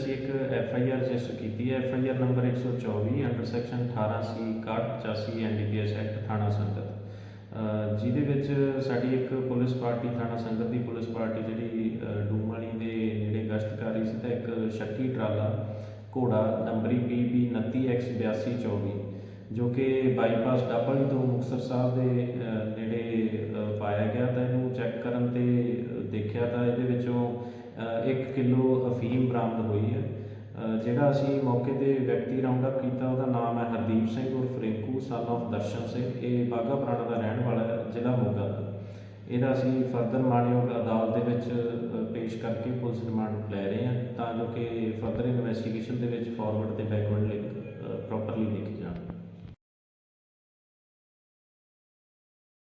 ਅਸੀਂ ਇੱਕ F I R register ਕੀਤੀ ਹੈ। F I R number 124 under section 18 C 6185 NDPS act ਥਾਣਾ ਸੰਗਤ। ਜਿਹਦੇ ਵਿੱਚ ਸਾਡੀ ਇੱਕ ਪੁਲਿਸ ਪਾਰਟੀ ਥਾਣਾ ਸੰਗਤ ਦੀ ਪੁਲਿਸ ਪਾਰਟੀ ਜਿਹੜੀ ਅ, ਦੇ ਨੇੜੇ ਗਸ਼ਤ ਕਰ ਰਹੀ ਸੀ ਤਾਂ ਇੱਕ ਸ਼ੱਕੀ ਟਰਾਲਾ ਘੋੜਾ ਨੰਬਰੀ PB 29X8224 ਜੋ ਕਿ ਬਾਈਪਾਸ ਡੱਬਲੀ ਤੋਂ ਮੁਕਤਸਰ ਸਾਹਿਬ ਦੇ ਨੇੜੇ ਪਾਇਆ ਗਿਆ ਤਾਂ ਇਹਨੂੰ ਚੈੱਕ ਕਰਨ ਤੇ ਦੇਖਿਆ ਤਾਂ ਇਹਦੇ ਵਿੱਚੋਂ 1 ਕਿਲੋ ਅਫੀਮ ਬਰਾਮਦ ਹੋਈ ਹੈ। ਜਿਹੜਾ ਅਸੀਂ ਮੌਕੇ ਤੇ ਵਿਅਕਤੀ ਰਾਉਂਡ ਅਪ ਕੀਤਾ, ਉਹਦਾ ਨਾਮ ਹੈ ਹਰਦੀਪ ਸਿੰਘ ਉਰਫ ਰਿੰਕੂ ਸਨ of ਦਰਸ਼ਨ ਸਿੰਘ। ਇਹ ਬਾਗਾ ਪੁਰਾਣਾ ਦਾ ਰਹਿਣ ਵਾਲਾ ਹੈ, ਜ਼ਿਲ੍ਹਾ ਮੋਗਾ ਦਾ। ਇਹਦਾ ਅਸੀਂ ਫਰਦਰ ਮਾਣਯੋਗ ਅਦਾਲਤ ਦੇ ਵਿੱਚ ਪੇਸ਼ ਕਰਕੇ ਪੁਲਿਸ ਰਿਮਾਂਡ ਲੈ ਰਹੇ ਹਾਂ, ਤਾਂ ਜੋ ਕਿ ਫਰਦਰ ਇਨਵੈਸਟੀਗੇਸ਼ਨ ਦੇ ਵਿੱਚ ਫਾਰਵਰਡ ਤੇ ਬੈਕਵਰਡ